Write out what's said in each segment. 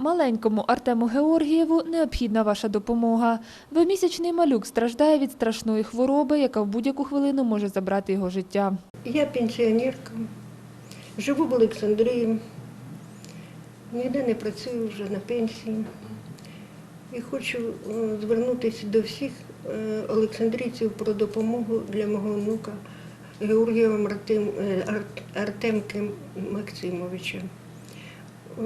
Маленькому Артему Георгієву необхідна ваша допомога. Двомісячний малюк страждає від страшної хвороби, яка в будь-яку хвилину може забрати його життя. Я пенсіонерка, живу в Олександрії, ніде не працюю вже на пенсії. І хочу е, звернутися до всіх е, олександрійців про допомогу для мого онука Георгія Мартим, е, Артемки Максимовича. Е,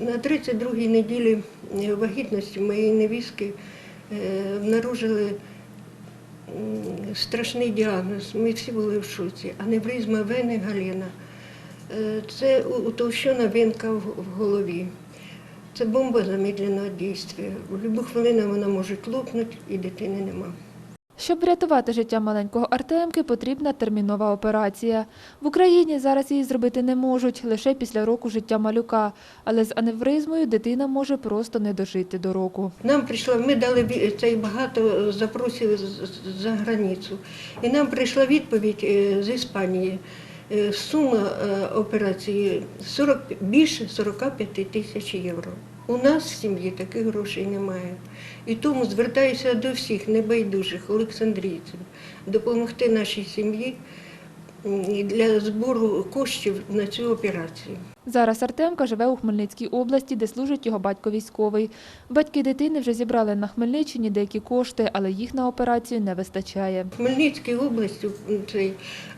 На 32-й неділі е, вагітності моєї невістки е, обнаружили страшний діагноз. Ми всі були в шоці. Аневризма вени Галіна. Це утовщена венка в голові. Це бомба замедленого дійства. В будь-яку хвилину вона може лопнути і дитини нема. Щоб врятувати життя маленького Артемки, потрібна термінова операція. В Україні зараз її зробити не можуть лише після року життя малюка, але з аневризмою дитина може просто не дожити до року. Нам прийшла, ми дали цей багато запросів з- з- за границю. І нам прийшла відповідь е, з Іспанії. Е, Сума е, операції 40, більше 45 тисяч євро. У нас в сім'ї таких грошей немає. І тому звертаюся до всіх небайдужих олександрійців допомогти нашій сім'ї для збору коштів на цю операцію. Зараз Артемка живе у Хмельницькій області, де служить його батько військовий. Батьки дитини вже зібрали на Хмельниччині деякі кошти, але їх на операцію не вистачає. В Хмельницькій області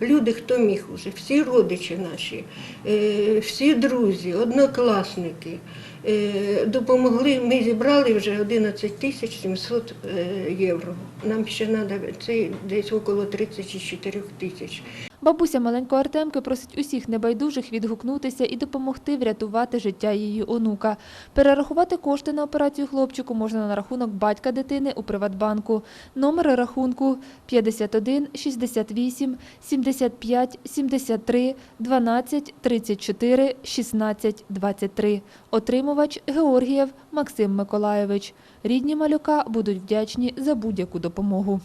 люди, хто міг уже, всі родичі наші, е, всі друзі, однокласники е, допомогли. Ми зібрали вже 11 тисяч 700 е, євро. Нам ще треба це десь около 34 тисяч. Бабуся маленького Артемки просить усіх небайдужих відгукнутися і допомогти врятувати життя її онука. Перерахувати кошти на операцію хлопчику можна на рахунок батька дитини у Приватбанку. Номер рахунку 51 68 75 73 12 34 16 23. Отримувач Георгієв Максим Миколайович. Рідні малюка будуть вдячні за будь-яку допомогу.